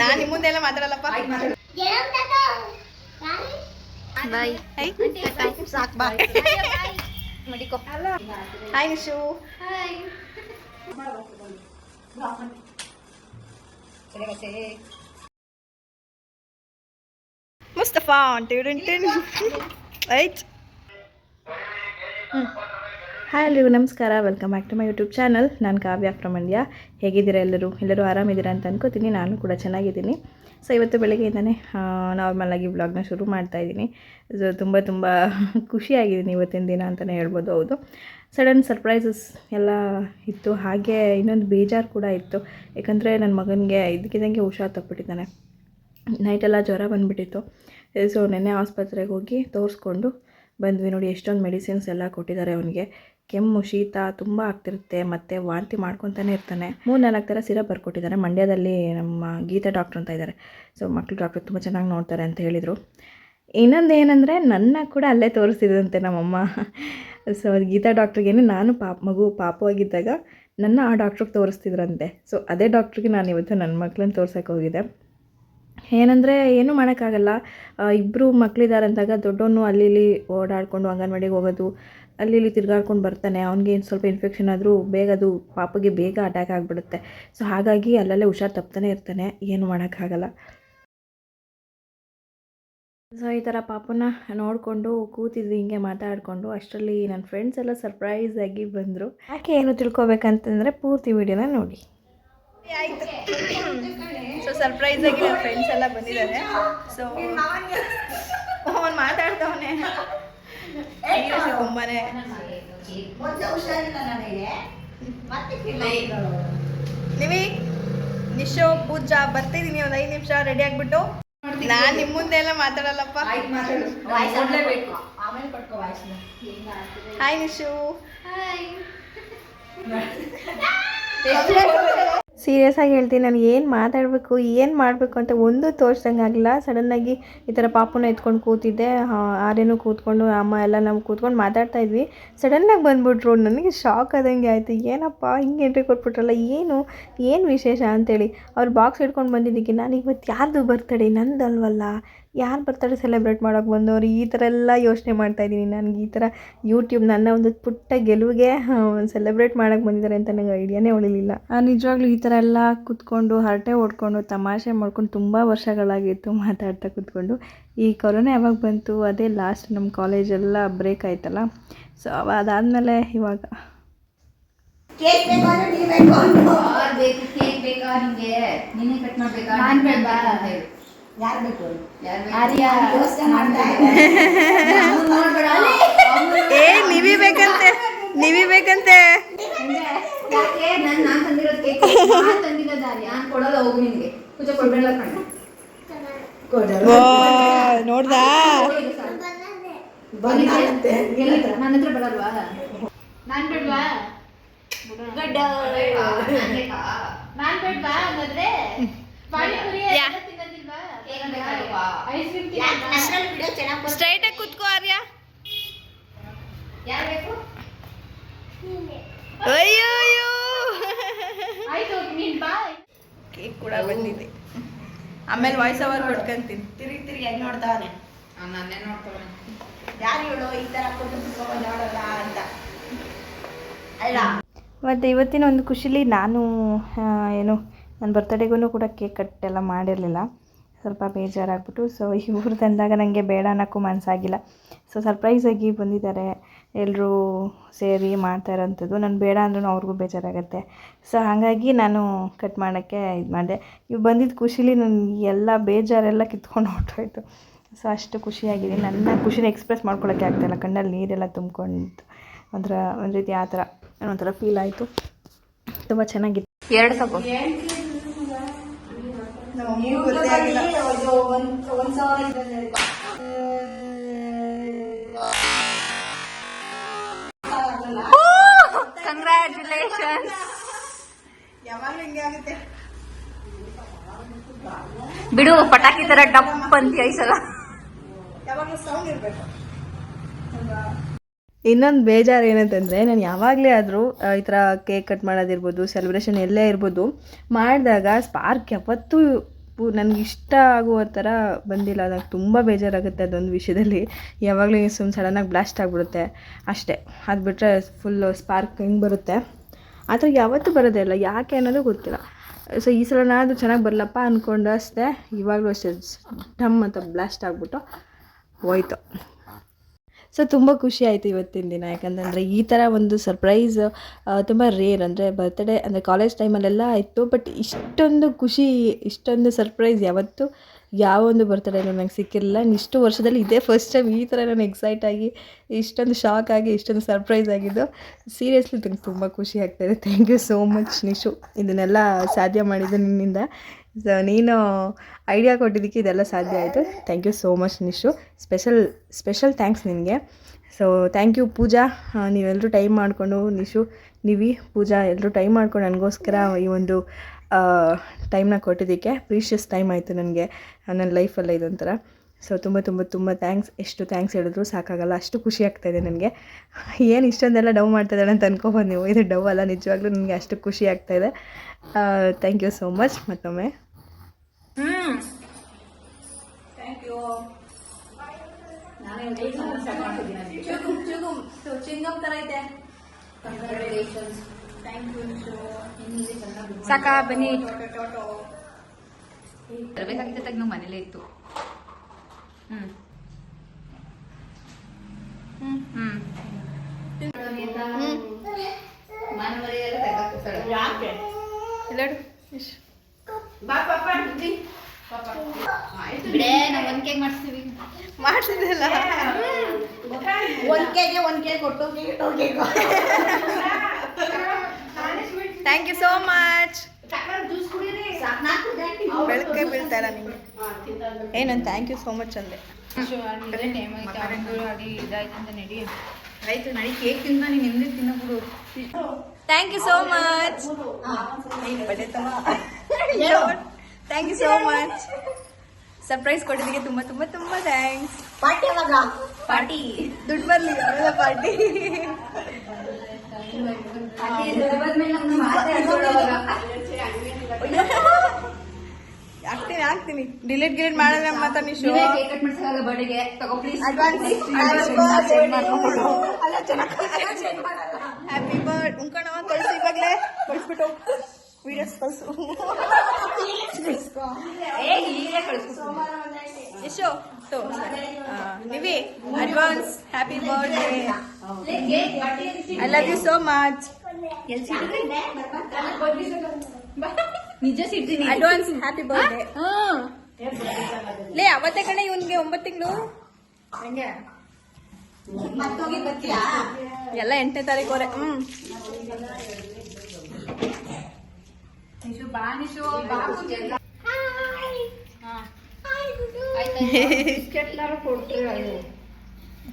ನಾನು ನಿಮ್ಮ ಮುಂದೆ ಎಲ್ಲ ಮಾತಾಡಲ್ಲಪ್ಪ ಬಾಯ್ ಸಾಕು ಬಾಯ್ ಮಡಿಕೋ ಹಾಯ್ ನಿಶು ಮುಸ್ತಫಾ ಟಿನ್ ರೈಟ್ ಹಾಯ್ ಎಲ್ರಿಗೂ ನಮಸ್ಕಾರ. Welcome back to my YouTube channel ನಾನು ಕಾವ್ಯ ಫ್ರಮ್ ಹೇಗಿದ್ದೀರಾ ಎಲ್ಲರೂ? ಎಲ್ಲರೂ ಆರಾಮಿದ್ದೀರಾ ಅಂತ ಅನ್ಕೋತೀನಿ. ನಾನು ಕೂಡ ಚೆನ್ನಾಗಿದ್ದೀನಿ. ಸೊ ಇವತ್ತು ಬೆಳಗ್ಗೆಯಿಂದನೇ ನಾರ್ಮಲಾಗಿ ವ್ಲಾಗ್ನ ಶುರು ಮಾಡ್ತಾಯಿದ್ದೀನಿ ಸೊ ತುಂಬ ತುಂಬ ಖುಷಿಯಾಗಿದ್ದೀನಿ ಇವತ್ತಿನ ದಿನ ಅಂತಲೇ ಹೇಳ್ಬೋದು. ಹೌದು. ಸಡನ್ ಸರ್ಪ್ರೈಸಸ್ ಎಲ್ಲ ಇತ್ತು. ಹಾಗೆ ಇನ್ನೊಂದು ಬೇಜಾರು ಕೂಡ ಇತ್ತು. ಯಾಕಂದರೆ ನನ್ನ ಮಗನಿಗೆ ಇದಕ್ಕಿದ್ದಂಗೆ ಹುಷಾರು ತಪ್ಪಿಟ್ಟಿದ್ದಾನೆ. ನೈಟೆಲ್ಲ ಜ್ವರ ಬಂದುಬಿಟ್ಟಿತ್ತು. ಸೊ ನೆನ್ನೆ ಆಸ್ಪತ್ರೆಗೆ ಹೋಗಿ ತೋರಿಸ್ಕೊಂಡು ಬಂದ್ವಿ ನೋಡಿ. ಎಷ್ಟೊಂದು ಮೆಡಿಸಿನ್ಸ್ ಎಲ್ಲ ಕೊಟ್ಟಿದ್ದಾರೆ ಅವನಿಗೆ. ಕೆಮ್ಮು, ಶೀತ ತುಂಬ ಆಗ್ತಿರುತ್ತೆ. ಮತ್ತು ವಾಂತಿ ಮಾಡ್ಕೊತಾನೆ ಇರ್ತಾನೆ. ಮೂರು ನಾಲ್ಕು ಥರ ಸಿರಪ್ ಬರ್ಕೊಟ್ಟಿದ್ದಾರೆ. ಮಂಡ್ಯದಲ್ಲಿ ನಮ್ಮ ಗೀತಾ ಡಾಕ್ಟ್ರ್ ಅಂತ ಇದ್ದಾರೆ. ಸೊ ಮಕ್ಳು ಡಾಕ್ಟ್ರ್ ತುಂಬ ಚೆನ್ನಾಗಿ ನೋಡ್ತಾರೆ ಅಂತ ಹೇಳಿದರು. ಇನ್ನೊಂದು ಏನಂದರೆ ನನ್ನ ಕೂಡ ಅಲ್ಲೇ ತೋರಿಸಿದಂತೆ ನಮ್ಮಮ್ಮ. ಸೊ ಗೀತಾ ಡಾಕ್ಟ್ರಿಗೇನೆ ನಾನು ಪಾಪ, ಮಗು ಪಾಪವಾಗಿದ್ದಾಗ ನನ್ನ ಆ ಡಾಕ್ಟ್ರಿಗೆ ತೋರಿಸ್ತಿದ್ರಂತೆ. ಸೊ ಅದೇ ಡಾಕ್ಟ್ರಿಗೆ ನಾನು ಇವತ್ತು ನನ್ನ ಮಕ್ಳನ್ನ ತೋರ್ಸೋಕೆ ಹೋಗಿದ್ದೆ. ಏನಂದರೆ, ಏನೂ ಮಾಡೋಕ್ಕಾಗಲ್ಲ. ಇಬ್ಬರು ಮಕ್ಕಳಿದ್ದಾರೆ ಅಂದಾಗ ದೊಡ್ಡವನು ಅಲ್ಲಿ ಇಲ್ಲಿ ಓಡಾಡಿಕೊಂಡು ಅಂಗನವಾಡಿಗೆ ಹೋಗೋದು. ಅಲ್ಲಿ ಇಲ್ಲಿ ತಿರ್ಗಾಡ್ಕೊಂಡು ಬರ್ತಾನೆ. ಅವ್ನಿಗೆ ಏನು ಸ್ವಲ್ಪ ಇನ್ಫೆಕ್ಷನ್ ಆದರೂ ಬೇಗ ಅದು ಪಾಪಗೆ ಬೇಗ ಅಟ್ಯಾಕ್ ಆಗಿಬಿಡುತ್ತೆ. ಸೊ ಹಾಗಾಗಿ ಅಲ್ಲಲ್ಲೇ ಹುಷಾರು ತಪ್ತಾನೆ ಇರ್ತಾನೆ. ಏನು ಮಾಡೋಕ್ಕಾಗಲ್ಲ. ಸೊ ಈ ಥರ ಪಾಪನ ನೋಡಿಕೊಂಡು, ಕೂತಿದ್ವಿ, ಹಿಂಗೆ ಮಾತಾಡಿಕೊಂಡು. ಅಷ್ಟರಲ್ಲಿ ನನ್ನ ಫ್ರೆಂಡ್ಸ್ ಎಲ್ಲ ಸರ್ಪ್ರೈಸ್ ಆಗಿ ಬಂದರು. ಯಾಕೆ ಏನು ತಿಳ್ಕೊಬೇಕಂತಂದರೆ ಪೂರ್ತಿ ವಿಡಿಯೋನ ನೋಡಿ. ಸೊ ಸರ್ಪ್ರೈಸ್ ಆಗಿ ನನ್ನ ಫ್ರೆಂಡ್ಸ್ ಎಲ್ಲ ಬಂದಿದ್ದಾರೆ. ಸೊ ಅವನು ಮಾತಾಡ್ತವನೆ ತುಂಬಾನೇ. ನಿವಿ ನಿಶೋ ಪೂಜಾ ಬರ್ತಿದೀನಿ ಒಂದು ಐದು ನಿಮಿಷ ರೆಡಿ ಆಗ್ಬಿಟ್ಟು. ನಾನು ನಿಮ್ ಮುಂದೆ ಎಲ್ಲ ಮಾತಾಡಲ್ಲಪ್ಪ. ಹಾಯ್ ನಿಶು. ಸೀರಿಯಸ್ ಆಗಿ ಹೇಳ್ತೀನಿ, ನಾನು ಏನು ಮಾತಾಡಬೇಕು, ಏನು ಮಾಡಬೇಕು ಅಂತ ಒಂದು ತೋರ್ಸ್ದಂಗೆ ಆಗಿಲ್ಲ ಸಡನ್ನಾಗಿ ಈ ಥರ ಪಾಪುನ ಎತ್ಕೊಂಡು ಕೂತಿದ್ದೆ ಆರೇನು ಕೂತ್ಕೊಂಡು, ಅಮ್ಮ ಎಲ್ಲ ನಾವು ಕೂತ್ಕೊಂಡು ಮಾತಾಡ್ತಾ ಇದ್ವಿ. ಸಡನ್ನಾಗಿ ಬಂದುಬಿಟ್ರು, ನನಗೆ ಶಾಕ್ ಆದಂಗೆ ಆಯಿತು. ಏನಪ್ಪ, ಹಿಂಗೆ ಎಂಟ್ರಿ ಕೊಟ್ಬಿಟ್ರಲ್ಲ, ಏನು ಏನು ವಿಶೇಷ ಅಂತೇಳಿ. ಅವ್ರು ಬಾಕ್ಸ್ ಹಿಡ್ಕೊಂಡು ಬಂದಿದ್ದಕ್ಕೆ ನಾನು ಇವತ್ತು ಯಾರ್ದು ಬರ್ತಡೇ ನಂದಲ್ವಲ್ಲ. ಯಾರು ಬರ್ತಾರೆ ಸೆಲೆಬ್ರೇಟ್ ಮಾಡೋಕೆ ಬಂದವರು? ಈ ಥರ ಎಲ್ಲ ಯೋಚನೆ ಮಾಡ್ತಾ ಇದ್ದೀನಿ ನನಗೆ ಈ ಥರ ಯೂಟ್ಯೂಬ್ ನನ್ನ ಒಂದು ಪುಟ್ಟ ಗೆಲುವಿಗೆ ಸೆಲೆಬ್ರೇಟ್ ಮಾಡೋಕೆ ಬಂದಿದ್ದಾರೆ ಅಂತ ನನಗೆ ಐಡಿಯಾನೇ ಉಳಿಲಿಲ್ಲ. ನಿಜವಾಗ್ಲೂ ಈ ಥರ ಎಲ್ಲ ಕೂತ್ಕೊಂಡು ಹರಟೆ ಓಡ್ಕೊಂಡು ತಮಾಷೆ ಮಾಡ್ಕೊಂಡು ತುಂಬ ವರ್ಷಗಳಾಗಿತ್ತು ಮಾತಾಡ್ತಾ ಕೂತ್ಕೊಂಡು. ಈ ಕೊರೋನಾ ಯಾವಾಗ ಬಂತು? ಅದೇ ಲಾಸ್ಟ್ ನಮ್ಮ ಕಾಲೇಜೆಲ್ಲ ಬ್ರೇಕ್ ಆಯ್ತಲ್ಲ? ಸೊ ಅದಾದಮೇಲೆ ಇವಾಗ. ಯಾರ್ ಬೇಕು? ಕೇಕ್ ಬೇಕಾ? ನೀನೇ ಕಟ್ ಮಾಡ್ಬೇಕಾ? ಅಂತ ನೀನ್ ಯಾರು ಬೇಕು ಯಾರ್ ಬೇಕು? ಆರ್ಯ ಯೋಚ್ನೆ ಮಾಡ್ತಾ. ಅವ್ನು ಏ ನೀವಿ ಬೇಕಂತೆ. ನೀವಿ ಬೇಕಂತೆ. ಯಾಕೆ? ನಾನು ನಾನ್ ತಂದಿರೋದು ಕೇಕ್ ನಾನ್ ತಂದಿರೋದ್ ಆರ್ಯ. ನಾನ್ ಕೊಡಲ್ಲ ಹೋಗು ನಿನ್ಗೆ. ಪೂಜೆ ಕೊಡ್ಬೇಡ ಕಣೆ ಓ ನೋಡ್ದಾ? ನನ್ನ ಹತ್ರ ಬರಲ್ವಾ? ನಾನ್ ಬಿಡ್ವಾ? ನಾನ್ ನಾನು ಬಿಡ್ವಾ ಹಂಗಾದ್ರೆ? ಪಾನಿಪುರಿ ಐಸ್ ಕ್ರೀಮ್ ಸ್ಟ್ರೈಟ್ ಆಗಿ ಕೂತ್ಕೋ ಆರ್ಯ. ಯಾರು ಬೇಕು? ಅಯ್ಯೋ ಅಯ್ಯೋ ಆಯ್ತು ನೀನ್ ಬಾ. ಕೇಕ್ ಕೂಡ ಬಂದಿದೆ. ಆಮೇಲೆ ವಾಯ್ಸ್ ಓವರ್ ಕೊಟ್ಕೊಂತೀನಿ ತಿರುಗಿ ತಿರುಗಿ ಹೆಂಗ್ ನೋಡ್ತಾವನೆ ಅವ್ನ್ ನನ್ನೇ ನೋಡ್ತಾವ್ನೆ. ಯಾರು ಹೇಳು ಈ ತರ ಕೊಟ್ಟು ಬಿಟ್ಕೊಂಡ್ ನೋಡಲ್ಲ ಅಂತ. ಅಲ್ಲ. ಮತ್ತು ಇವತ್ತಿನ ಒಂದು ಖುಷಿಲಿ ನಾನು ಏನು ನನ್ನ ಬರ್ತಡೇಗೂ ಕೂಡ ಕೇಕ್ ಕಟ್ ಎಲ್ಲ ಮಾಡಿರಲಿಲ್ಲ. ಸ್ವಲ್ಪ ಬೇಜಾರಾಗ್ಬಿಟ್ಟು ಸೊ ಇವ್ರು ತಂದಾಗ ನನಗೆ ಬೇಡ ಅನ್ನೋಕ್ಕೂ ಮನಸ್ಸಾಗಿಲ್ಲ ಸೊ ಸರ್ಪ್ರೈಸಾಗಿ ಬಂದಿದ್ದಾರೆ. ಎಲ್ಲರೂ ಸೇರಿ ಮಾಡ್ತಾ ಇರೋಂಥದ್ದು. ನಾನು ಬೇಡ ಅಂದ್ರೂ ಅವ್ರಿಗೂ ಬೇಜಾರಾಗುತ್ತೆ. ಸೊ ಹಾಗಾಗಿ ನಾನು ಕಟ್ ಮಾಡೋಕ್ಕೆ ಇದು ಮಾಡಿದೆ. ಇವು ಬಂದಿದ್ದ ಖುಷಿಲಿ ನನ್ನ ಎಲ್ಲ ಬೇಜಾರೆಲ್ಲ ಕಿತ್ಕೊಂಡು ಹೊರಟೋಯ್ತು. ಸೊ ಅಷ್ಟು ಖುಷಿಯಾಗಿದೆ. ನನ್ನ ಖುಷಿನ ಎಕ್ಸ್ಪ್ರೆಸ್ ಮಾಡ್ಕೊಳ್ಳೋಕ್ಕೆ ಆಗ್ತಾಯಿಲ್ಲ ಕಣ್ಣಲ್ಲಿ ನೀರೆಲ್ಲ ತುಂಬ್ಕೊಂಡು ಒಂಥರ ಒಂದು ರೀತಿ ಆ ಥರ ಒಂಥರ ಫೀಲ್ ಆಯಿತು. ತುಂಬ ಚೆನ್ನಾಗಿತ್ತು ಎರಡು ಯಾವಾಗ್ಲೂ ಹಿಂಗೆ ಆಗುತ್ತೆ. ಬಿಡು ಪಟಾಕಿ ತರ ಡಪ್ ಅಂತ ಐಸಲ್ಲ ಯಾವಾಗಲೂ ಸೌಂಡ್ ಇರ್ಬೇಕು. ಇನ್ನೊಂದು ಬೇಜಾರು ಏನಂತಂದರೆ ನಾನು ಯಾವಾಗಲೇ ಆದರೂ ಈ ಥರ ಕೇಕ್ ಕಟ್ ಮಾಡೋದಿರ್ಬೋದು ಸೆಲೆಬ್ರೇಷನ್ ಎಲ್ಲೇ ಇರ್ಬೋದು, ಮಾಡಿದಾಗ ಸ್ಪಾರ್ಕ್ ಯಾವತ್ತೂ ನನಗೆ ಇಷ್ಟ ಆಗುವ ಥರ ಬಂದಿಲ್ಲ. ನಂಗೆ ತುಂಬ ಬೇಜಾರಾಗುತ್ತೆ ಅದೊಂದು ವಿಷಯದಲ್ಲಿ. ಯಾವಾಗಲೂ ಸುಮ್ಮನೆ ಸಡನ್ನಾಗಿ ಬ್ಲಾಸ್ಟ್ ಆಗಿಬಿಡುತ್ತೆ. ಅಷ್ಟೇ. ಅದು ಬಿಟ್ಟರೆ ಫುಲ್ಲು ಸ್ಪಾರ್ಕ್ ಹೆಂಗೆ ಬರುತ್ತೆ. ಆ ಥರ ಯಾವತ್ತೂ ಬರೋದೇ ಇಲ್ಲ. ಯಾಕೆ ಅನ್ನೋದು ಗೊತ್ತಿಲ್ಲ. ಸೊ ಈ ಸಲನಾದರೂ ಚೆನ್ನಾಗಿ ಬರಲಪ್ಪ ಅಂದ್ಕೊಂಡು ಅಷ್ಟೇ. ಇವಾಗಲೂ ಅಷ್ಟೇ. ಡಮ್ ಅಂತ ಬ್ಲಾಸ್ಟ್ ಆಗಿಬಿಟ್ಟು ಹೋಯ್ತು. ಸೊ ತುಂಬ ಖುಷಿ ಆಯಿತು ಇವತ್ತಿನ ದಿನ. ಯಾಕಂತಂದರೆ ಈ ಥರ ಒಂದು ಸರ್ಪ್ರೈಸ್ ತುಂಬ ರೇರ್ ಅಂದರೆ ಬರ್ತ್ಡೇ ಅಂದರೆ ಕಾಲೇಜ್ ಟೈಮಲ್ಲೆಲ್ಲ ಇತ್ತು ಬಟ್ ಇಷ್ಟೊಂದು ಖುಷಿ, ಇಷ್ಟೊಂದು ಸರ್ಪ್ರೈಸ್ ಯಾವತ್ತೂ ಯಾವ ಒಂದು ಬರ್ತ್ಡೇನೂ ನನಗೆ ಸಿಕ್ಕಿರಲಿಲ್ಲ. ಇಷ್ಟು ವರ್ಷದಲ್ಲಿ ಇದೇ ಫಸ್ಟ್ ಟೈಮ್ ಈ ಥರ ನಾನು ಎಕ್ಸೈಟ್ ಆಗಿ, ಇಷ್ಟೊಂದು ಶಾಕ್ ಆಗಿ, ಇಷ್ಟೊಂದು ಸರ್ಪ್ರೈಸ್ ಆಗಿದ್ದು ಸೀರಿಯಸ್ಲಿ ನಂಗೆ ತುಂಬ ಖುಷಿ ಆಗ್ತಾಯಿದೆ thank you so much Nishu. ಇದನ್ನೆಲ್ಲ ಸಾಧ್ಯ ಮಾಡಿದ್ದು ನಿನ್ನಿಂದ. ಸೊ ನೀನು ಐಡಿಯಾ ಕೊಟ್ಟಿದ್ದಕ್ಕೆ ಇದೆಲ್ಲ ಸಾಧ್ಯ ಆಯಿತು. Thank you so much Nishu. Special special thanks ನಿನಗೆ. So thank you Pooja. ನೀವೆಲ್ಲರೂ ಟೈಮ್ ಮಾಡಿಕೊಂಡು, ನಿಶು, ನೀವಿ, ಪೂಜಾ ಎಲ್ಲರೂ ಟೈಮ್ ಮಾಡ್ಕೊಂಡು ನನಗೋಸ್ಕರ ಈ ಒಂದು ಟೈಮ್ನ ಕೊಟ್ಟಿದ್ದಕ್ಕೆ ಪ್ರೀಷಿಯಸ್ ಟೈಮ್ ಆಯಿತು ನನಗೆ. ನನ್ನ ಲೈಫಲ್ಲ ಇದೊಂಥರ. ಸೊ ತುಂಬ ತುಂಬ ತುಂಬ ಥ್ಯಾಂಕ್ಸ್ ಎಷ್ಟು ಥ್ಯಾಂಕ್ಸ್ ಹೇಳಿದ್ರು ಸಾಕಾಗಲ್ಲ. ಅಷ್ಟು ಖುಷಿ ಆಗ್ತಾಯಿದೆ ನನಗೆ. ಏನು ಇಷ್ಟೊಂದೆಲ್ಲ ಡವ್ ಮಾಡ್ತಾಯಿದ್ದಾಳೆ ಅಂತ ಅನ್ಕೊಬೋದು ನೀವು. ಇದು ಡವ್ ಅಲ್ಲ, ನಿಜವಾಗ್ಲೂ ನನಗೆ ಅಷ್ಟು ಖುಷಿ ಆಗ್ತಾಯಿದೆ ಥ್ಯಾಂಕ್ ಯು ಸೋ ಮಚ್ ಮತ್ತೊಮ್ಮೆ. ಚಿಂಗಮ್ ತರ ಐತೆ. ಸಾಕ ಬನ್ನಿ. ತರಬೇಕಾಗಿತ್ತು ತಗ ನಾವು ಮನೇಲೇ ಇತ್ತು. ಹ್ಮ್. ಹ್ಮ್. ಯಾಕೆ? ಎಲ್ಲಾಡು ಬಾ ಪಾಪ ಬಿಡೇ ನಾವು ಒಂದ್ ಕೇಕ್ ಮಾಡಿಸ್ತೀವಿ ಮಾಡ್ತಿದ್ದಲ್ಲ? ಒಂದ್ ಕೆಗೆ ಒಂದ್ ಕೆ ಕೊಟ್ಟು ಥ್ಯಾಂಕ್ ಯು ಸೋ ಮಚ್ ಬೆಳಗ್ಗೆ ಬೀಳ್ತಾರ ನಿಮಗೆ? ಏನಂತ? ಥ್ಯಾಂಕ್ ಯು ಸೋ ಮಚ್ ಅಂದೆ. ಇದಾಯ್ತಂತ ನಡಿ. ಆಯ್ತು ನಡಿ ಕೇಕ್ ತಿಂದ ನೀನು ನಿಮ್ದೆ ತಿನ್ನಬಿಡು thank you so much thank you so much surprise ಕೊಟ್ಟಿದ್ದಕ್ಕೆ ತುಂಬ ತುಂಬ ತುಂಬ ಥ್ಯಾಂಕ್ಸ್ ಪಾರ್ಟಿ ಯಾವಾಗ? ಪಾರ್ಟಿ ದುಡ್ಡು ಬರಲಿ ಪಾರ್ಟಿ ಹಾಕ್ತೀನಿ ಆಗ್ತೀನಿ ಡಿಲೀಟ್ ಗಿಲೀಟ್ ಮಾಡಿದ್ರೆ ಮಾತಾ ನಿಶು ಕೇಕ್ ಕಟ್ ಮಾಡ್ಸಲ್ಲ ಬರ್ಡೇಗೆ ತಗೋ ಪ್ಲೀಸ್ ಹ್ಯಾಪಿ ಬರ್ಡ್ ಉಂಕಣವ ಕಳಿಸಿ ಇವಾಗಲೇ. ಕಳಿಸ್ಬಿಟ್ಟು ವಿಡಿಯೋಸ್ ಕಳಿಸು ಯಶೋ ತೋ Nivi advance happy birthday I love you so much ನಿಜ ಸಿಗ್ತೀನಿ ಅಡ್ವಾನ್ಸ್ ಹ್ಯಾಪಿ ಬರ್ತ್ಡೇ ಲೇ ಅವತ್ತೇ ಕಣೆ ಇವನ್ಗೆ ಒಂಬತ್ತು ತಿಂಗಳು? ಎಲ್ಲ ಎಂಟನೇ ತಾರೀಕು ಹ್ಮ್. ನಿಶು ಬಾ ನಿಶು ಬಾ ಪೂಜೆ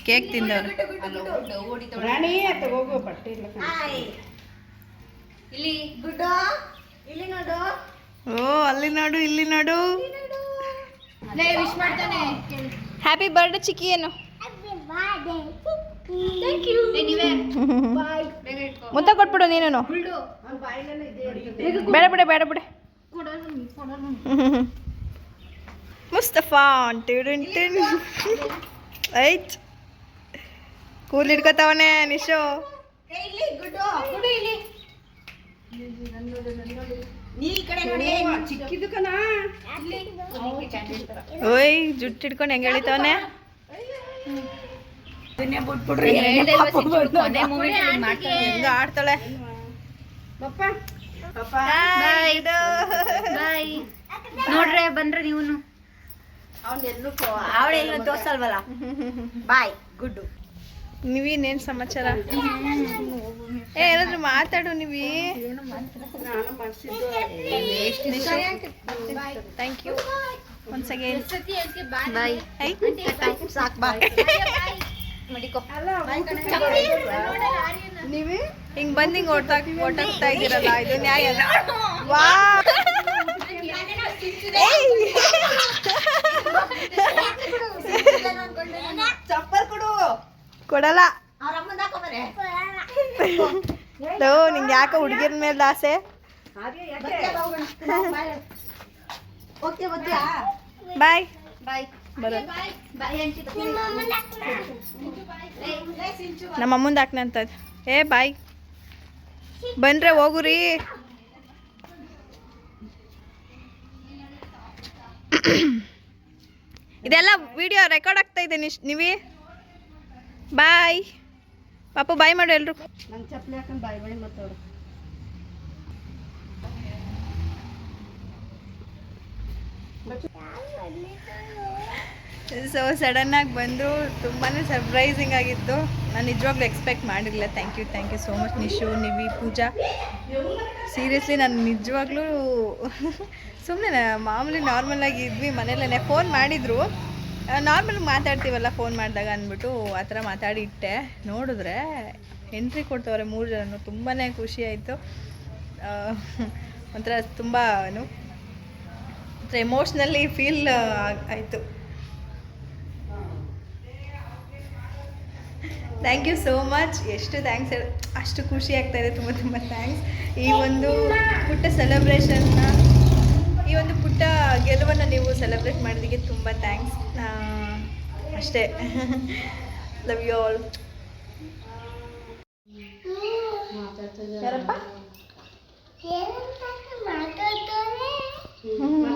ಕೇಕ್ ತಿಂದವ್ರು ರಾಣಿ ಅತ್ತ ಹೋಗು ಬಟ್ಟೆ ಇಲ್ಲ ಇಲ್ಲಿ ಗುಡ್ಡು ಇಲ್ಲಿ ನೋಡು ಓ ಅಲ್ಲಿ ನೋಡು ಇಲ್ಲಿ ನೋಡು ಲೇ ವಿಶ್ ಮಾಡ್ತಾನೆ ಹ್ಯಾಪಿ ಬರ್ಡೇ ಚಿಕ್ಕಿ ಏನು ಏ, ನೀವೇ ಬೇಗ ಇಟ್ಕೋ ಮುತ್ತ ಕೊಟ್ಬಿಡು ನೀನು ಬಿಡು ಬೇಡ ಬಿಡೆ ಬೇಡ. ಮುಸ್ತಫಾ ಟಿಡಿನ್ ಟಿನ್. ಐತ್ ಕೂಲ್ ಹಿಡ್ಕೊತಾವನೆ ನಿಶೋ. ಓಯ್ ಜುಟ್ಟು ಹಿಡ್ಕೊಂಡು ಹೆಂಗೆ ಇದನ್ನೇ ಬಿಟ್ಬಿಡ್ರಿ ಹಿಂಗ್ ಹೆಂಗ ಆಡ್ತಾಳೆ ಪಪ್ಪ. ಬಾಯ್ ಬಾಯ್ ನೋಡ್ರೆ ಬಂದ್ರೆ ನೀವು ಅವನೆಲ್ಲೂ ಅವಳೆಲ್ಲೂ ತೋರ್ಸಲ್ವಲ್ಲ? ಬಾಯ್ ಗುಡ್ಡು ನೀವೇನೇನು ಸಮಾಚಾರ? ಏ ಏನಾದ್ರು ಮಾತಾಡು Nivi. Thank you once again bye you ಸಾಕ್ ಬಾ ಮಡಿಕೋ. ನೀವೇ ಹಿಂಗ್ ಬಂದ್ ಹಿಂಗ್ ಓಡ್ತಾ ಓಟಾಡ್ತಾ ಇದ್ದೀರಲ್ಲ ಇದು ನ್ಯಾಯ ವಾ. ಚಪ್ಪಲ್ ಕೊಡು. ಕೊಡಲ್ಲ. ಅವ್ರ ಅಮ್ಮನ ಹಾಕೋಬಾರೆ ಲೋ ನಿಂಗೆ ಯಾಕೆ ಹುಡುಗಿರ ಮೇಲೆ ಆಸೆ? ಬಾಯ್. ಬಾಯ್. ಅಂಟಿ ನಮ್ಮ ಅಮ್ಮಂದು ಹಾಕ್ನಂತದ್ ಏ, ಬಾಯ್. ಬಂದ್ರೆ ಹೋಗುರಿ. ಇದೆಲ್ಲ ವಿಡಿಯೋ ರೆಕಾರ್ಡ್ ಆಗ್ತಾ ಇದೆ ನಿಶ್ ನೀವೇ? ಬಾಯ್. ಪಾಪ ಬಾಯ್ ಮಾಡು ಎಲ್ರು. ಚಪ್ಪಲಿ ಹಾಕೊಂಡು ಬಾಯ್ ಬಾಯ್ ಮಾತಾಡು. ಸೊ ಸಡನ್ನಾಗಿ ಬಂದರು ತುಂಬಾ ಸರ್ಪ್ರೈಸಿಂಗ್ ಆಗಿತ್ತು. ನಾನು ನಿಜವಾಗ್ಲೂ ಎಕ್ಸ್ಪೆಕ್ಟ್ ಮಾಡಿರಲಿಲ್ಲ. Thank you thank you so much Nishu, Nivi, Pooja. Seriously ನಾನು ನಿಜವಾಗ್ಲೂ ಸುಮ್ಮನೆ ಮಾಮೂಲಿ ನಾರ್ಮಲಾಗಿ ಇದ್ವಿ ಮನೇಲೇ ಫೋನ್ ಮಾಡಿದರು. ನಾರ್ಮಲ್ ಮಾತಾಡ್ತೀವಲ್ಲ ಫೋನ್ ಮಾಡಿದಾಗ ಅಂದ್ಬಿಟ್ಟು ಆ ಥರ ಮಾತಾಡಿ ಇಟ್ಟೆ. ನೋಡಿದ್ರೆ ಎಂಟ್ರಿ ಕೊಡ್ತವ್ರೆ ಮೂರು ಜನನು. ತುಂಬಾ ಖುಷಿ ಆಯಿತು. ಒಂಥರ ತುಂಬ ಏನು ಒಂಥರ ಎಮೋಷ್ನಲಿ ಫೀಲ್ ಆಯಿತು. ಥ್ಯಾಂಕ್ ಯು ಸೋ ಮಚ್ ಎಷ್ಟು ಥ್ಯಾಂಕ್ಸ್ ಅಷ್ಟು ಖುಷಿ ಆಗ್ತಾ ಇದೆ ತುಂಬ ತುಂಬ ಥ್ಯಾಂಕ್ಸ್ ಈ ಒಂದು ಪುಟ್ಟ ಸೆಲೆಬ್ರೇಷನ್ನ ಈ ಒಂದು ಪುಟ್ಟ ಗೆಲುವನ್ನು ನೀವು ಸೆಲೆಬ್ರೇಟ್ ಮಾಡಿದ್ದಕ್ಕೆ ತುಂಬ ಥ್ಯಾಂಕ್ಸ್ ಅಷ್ಟೇ. ಲವ್ ಯು ಆಲ್ ಯಾರಪ್ಪ?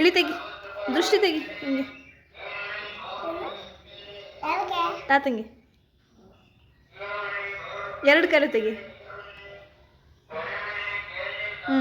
ಇಳಿ ತೆಗಿ ದೃಷ್ಟಿ ತೆಗಿ ಹಿಂಗೆ. ತಾತಂಗೆ. ಎರಡು ಕರೆ ತೆಗಿ. ಹ್ಞೂ